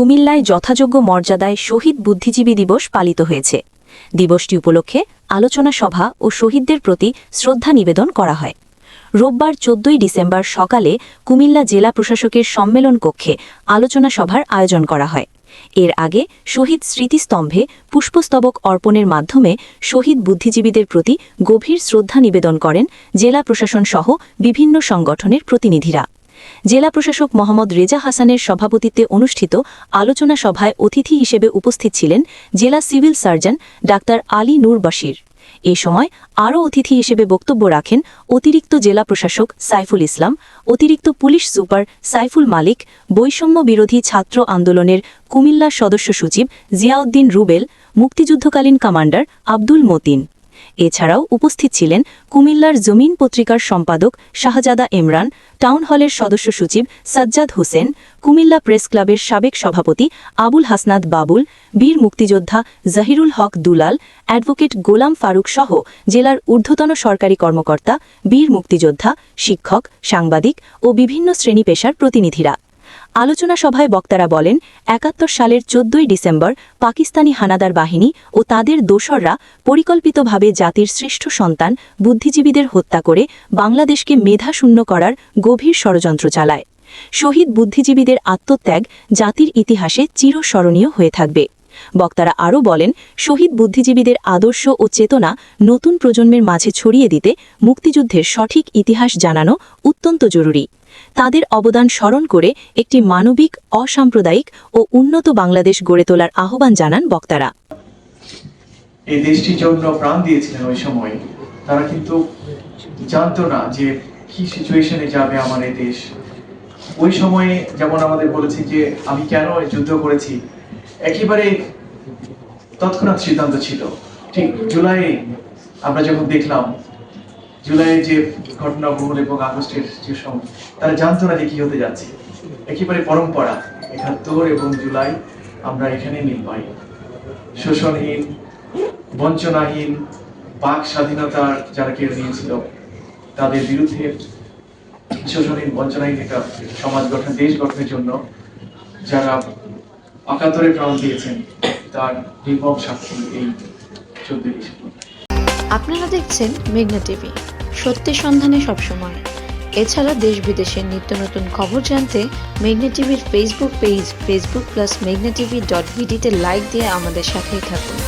কুমিল্লায় যথাযোগ্য মর্যাদায় শহীদ বুদ্ধিজীবী দিবস পালিত হয়েছে। দিবসটি উপলক্ষে আলোচনা সভা ও শহীদদের প্রতি শ্রদ্ধা নিবেদন করা হয়। রোববার চোদ্দই ডিসেম্বর সকালে কুমিল্লা জেলা প্রশাসকের সম্মেলন কক্ষে আলোচনা সভার আয়োজন করা হয়। এর আগে শহীদ স্মৃতিস্তম্ভে পুষ্পস্তবক অর্পণের মাধ্যমে শহীদ বুদ্ধিজীবীদের প্রতি গভীর শ্রদ্ধা নিবেদন করেন জেলা প্রশাসন সহ বিভিন্ন সংগঠনের প্রতিনিধিরা। জেলা প্রশাসক মোহাম্মদ রেজা হাসানের সভাপতিত্বে অনুষ্ঠিত আলোচনা সভায় অতিথি হিসেবে উপস্থিত ছিলেন জেলা civil surgeon doctor Ali Nur Bashir. এ সময় আরও অতিথি হিসেবে বক্তব্য রাখেন অতিরিক্ত জেলা প্রশাসক সাইফুল ইসলাম, অতিরিক্ত পুলিশ সুপার সাইফুল মালিক, বৈষম্য বিরোধী ছাত্র আন্দোলনের কুমিল্লা সদস্য সচিব জিয়াউদ্দিন রুবেল, মুক্তিযুদ্ধকালীন কমান্ডার আব্দুল মতিন। এছাড়াও উপস্থিত ছিলেন কুমিল্লার জমিন পত্রিকার সম্পাদক শাহজাদা ইমরান, টাউন হলের সদস্য সচিব সাজ্জাদ হোসেন, কুমিল্লা প্রেস ক্লাবের সাবেক সভাপতি আবুল হাসনাদ বাবুল, বীর মুক্তিযোদ্ধা জাহিরুল হক দুলাল, অ্যাডভোকেট গোলাম ফারুক সহ জেলার ঊর্ধ্বতন সরকারি কর্মকর্তা, বীর মুক্তিযোদ্ধা, শিক্ষক, সাংবাদিক ও বিভিন্ন শ্রেণি পেশার প্রতিনিধিরা। আলোচনা সভায় বক্তারা বলেন, একাত্তর সালের চোদ্দই ডিসেম্বর পাকিস্তানি হানাদার বাহিনী ও তাদের দোসররা পরিকল্পিতভাবে জাতির শ্রেষ্ঠ সন্তান, বুদ্ধিজীবীদের হত্যা করে বাংলাদেশকে মেধাশূন্য করার গভীর ষড়যন্ত্র চালায়। শহীদ বুদ্ধিজীবীদের আত্মত্যাগ জাতির ইতিহাসে চিরস্মরণীয় হয়ে থাকবে। বক্তারা আরও বলেন, শহীদ বুদ্ধিজীবীদের আদর্শ ও চেতনা নতুন প্রজন্মের মাঝে ছড়িয়ে দিতে মুক্তিযুদ্ধের সঠিক ইতিহাস জানানো অত্যন্ত জরুরি। তাদের অবদান স্মরণ করে একটি মানবিক, অসাম্প্রদায়িক ও উন্নত বাংলাদেশ গড়ে তোলার আহ্বান জানান বক্তারা। এই দেশটির জন্য প্রাণ দিয়েছিলেন ওই সময়। তারা কিন্তু জানতো না যে কি সিচুয়েশনে যাবে আমার এই দেশ। ওই সময়ে যেমন আমাদের বলেছি যে, আমি কেন যুদ্ধ করেছি একেবারে তৎক্ষণাৎ সিদ্ধান্ত ছিল। ঠিক জুলাই, আমরা যখন দেখলাম জুলাইয়ের যে ঘটনা বহুল এবং আগস্টের যে সময় তারা জানতো না যে কি হতে যাচ্ছে। একেবারে পরম্পরা, একাত্তর এবং জুলাই আমরা এখানে পাই। শোষণহীন, বঞ্চনাহীন, বাক স্বাধীনতার যারা কেড়ে নিয়েছিল, তাদের বিরুদ্ধে শোষণহীন, বঞ্চনাহীন একটা সমাজ গঠন, দেশ গঠনের জন্য যারা অকাতরে প্রাণ দিয়েছেন তার নির্মম সাক্ষী এই চোদ্দ ডিসেম্বর আপনারা দেখছেন মেঘনা টিভি সত্যি সন্ধানে সবসময়। এছাড়া দেশ বিদেশের নিত্য নতুন খবর জানতে মেঘনা টিভির ফেসবুক পেজ ফেসবুক প্লাস মেঘনা টিভি ডট ভিডিতে লাইক দিয়ে আমাদের সাথেই থাকুন।